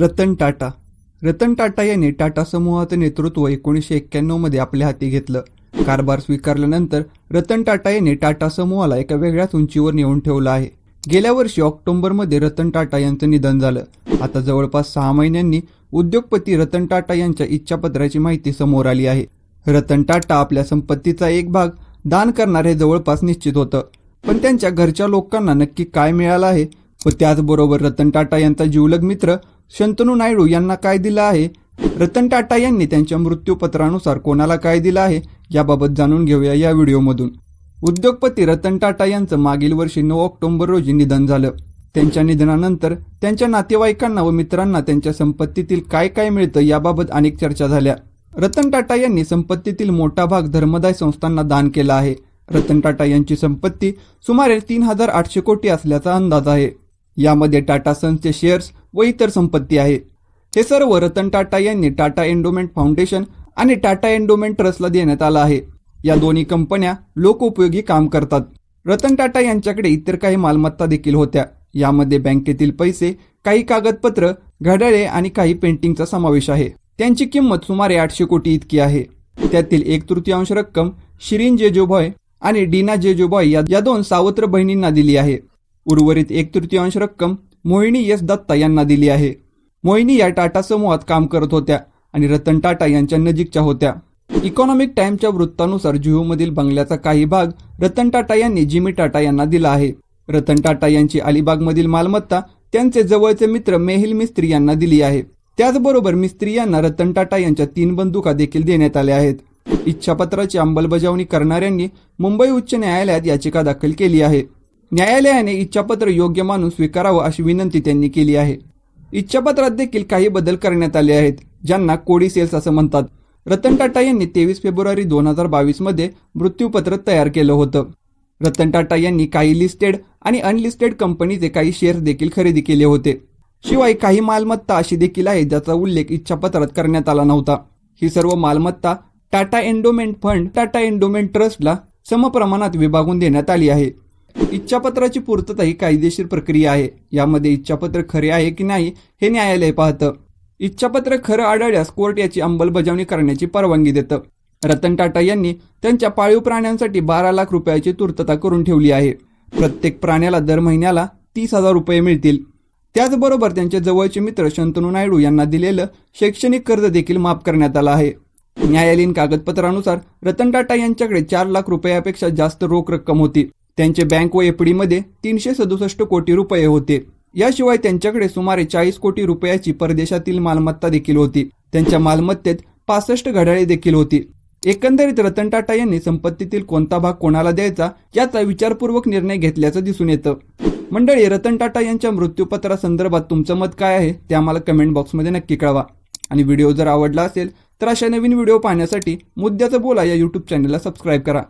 रतन टाटा. रतन टाटा यांनी टाटा समूहाचं नेतृत्व एकोणीसशे एक्क्याण्णवमध्ये आपल्या हाती घेतलं. कारभार स्वीकारल्यानंतर रतन टाटा यांनी टाटा समूहाला एका वेगळ्याच उंचीवर नेऊन ठेवलं आहे. गेल्या वर्षी ऑक्टोबरमध्ये रतन टाटा यांचं निधन झालं. आता जवळपास सहा महिन्यांनी उद्योगपती रतन टाटा यांच्या इच्छापत्राची माहिती समोर आली आहे. रतन टाटा आपल्या संपत्तीचा एक भाग दान करणार हे जवळपास निश्चित होतं. पण त्यांच्या घरच्या लोकांना नक्की काय मिळालं आहे? व त्याचबरोबर रतन टाटा यांचा जीवलग मित्र शंतनू नायडू यांना काय दिलं आहे? रतन टाटा यांनी त्यांच्या मृत्यूपत्रानुसार कोणाला काय दिलं आहे? याबाबत जाणून घेऊया या व्हिडिओमधून. उद्योगपती रतन टाटा यांचं मागील वर्षी नऊ ऑक्टोबर रोजी निधन झालं. त्यांच्या निधनानंतर त्यांच्या नातेवाईकांना व मित्रांना त्यांच्या संपत्तीतील काय काय मिळतं याबाबत अनेक चर्चा झाल्या. रतन टाटा यांनी संपत्तीतील मोठा भाग धर्मदाय संस्थांना दान केला आहे. रतन टाटा यांची संपत्ती सुमारे तीन हजार आठशे कोटी असल्याचा अंदाज आहे. यामध्ये टाटा सन्सचे शेअर्स व इतर संपत्ती आहे हे सर्व रतन टाटा यांनी टाटा एन्डोमेंट फाउंडेशन आणि टाटा एन्डोमेंट ट्रस्टला देण्यात आलं आहे. या दोन्ही कंपन्या लोकोपयोगी काम करतात. रतन टाटा यांच्याकडे इतर काही मालमत्ता देखील होत्या. यामध्ये बँकेतील पैसे काही कागदपत्र घड्याळे आणि काही पेंटिंगचा समावेश आहे. त्यांची किंमत सुमारे आठशे कोटी इतकी आहे. त्यातील एक तृतीयांश रक्कम शिरीन जेजोबॉय आणि डीना जेजोबॉय या या दोन सावत्र बहिणींना दिली आहे. उर्वरित एक तृतीयांश रक्कम मोहिनी एस. दत्ता यांना दिली आहे. मोहिनी या टाटा समूहात काम करत होत्या आणि रतन टाटा यांच्या नजीकच्या होत्या. इकॉनॉमिक टाइमच्या वृत्तानुसार जुहूमधील बंगल्याचा काही भाग रतन टाटा यांनी जिमी टाटा यांना दिला आहे. रतन टाटा यांची अलिबागमधील मालमत्ता त्यांचे जवळचे मित्र मेहिल मिस्त्री यांना दिली आहे. त्याचबरोबर मिस्त्री यांना रतन टाटा यांच्या तीन बंदुका देखील देण्यात आल्या आहेत. इच्छापत्राची अंमलबजावणी करणाऱ्यांनी मुंबई उच्च न्यायालयात याचिका दाखल केली आहे. न्यायालयाने इच्छापत्र योग्य मानून स्वीकारावं अशी विनंती त्यांनी केली आहे. इच्छापत्रात देखील काही बदल करण्यात आले आहेत ज्यांना कोडी सेल्स असं म्हणतात. रतन टाटा यांनी तेवीस फेब्रुवारी दोन हजार बावीसमध्ये मृत्यूपत्र तयार केलं होतं. रतन टाटा यांनी काही लिस्टेड आणि अनलिस्टेड कंपनीचे काही शेअर्स देखील खरेदी केले होते. शिवाय काही मालमत्ता अशी देखील आहे ज्याचा उल्लेख इच्छापत्रात करण्यात आला नव्हता. ही सर्व मालमत्ता Tata endowment fund Tata endowment ट्रस्टला समप्रमाणात विभागून देण्यात आली आहे. इच्छापत्राची पूर्तता ही कायदेशीर प्रक्रिया आहे. यामध्ये इच्छापत्र खरे आहे की नाही हे न्यायालय पाहतं. इच्छापत्र खरं आढळल्यास कोर्ट याची अंमलबजावणी करण्याची परवानगी देतं. रतन टाटा यांनी त्यांच्या पाळीव प्राण्यांसाठी बारा लाख रुपयाची पूर्तता करून ठेवली आहे. प्रत्येक प्राण्याला दर महिन्याला तीस हजार रुपये मिळतील. त्याचबरोबर त्यांचे जवळचे मित्र शंतनू नायडू यांना दिलेलं शैक्षणिक कर्ज देखील माफ करण्यात आलं आहे. न्यायालयीन कागदपत्रानुसार रतन टाटा यांच्याकडे चार लाख रुपयापेक्षा जास्त रोख रक्कम होती. त्यांचे बँक व एफडीमध्ये तीनशे सदुसष्ट कोटी रुपये होते. याशिवाय त्यांच्याकडे सुमारे चाळीस कोटी रुपयाची परदेशातील मालमत्ता देखील होती. त्यांच्या मालमत्तेत पासष्ट घड्याळे देखील होती. एकंदरीत रतन टाटा यांनी संपत्तीतील कोणता भाग कोणाला द्यायचा याचा विचारपूर्वक निर्णय घेतल्याचं दिसून येतं. मंडळी रतन टाटा यांच्या मृत्यूपत्रासंदर्भात तुमचं मत काय आहे ते आम्हाला कमेंट बॉक्समध्ये नक्की कळवा. आणि व्हिडिओ जर आवडला असेल तर अशा नवीन व्हिडिओ पाहण्यासाठी मुद्द्याचं बोला या यूट्यूब चॅनलला सबस्क्राईब करा.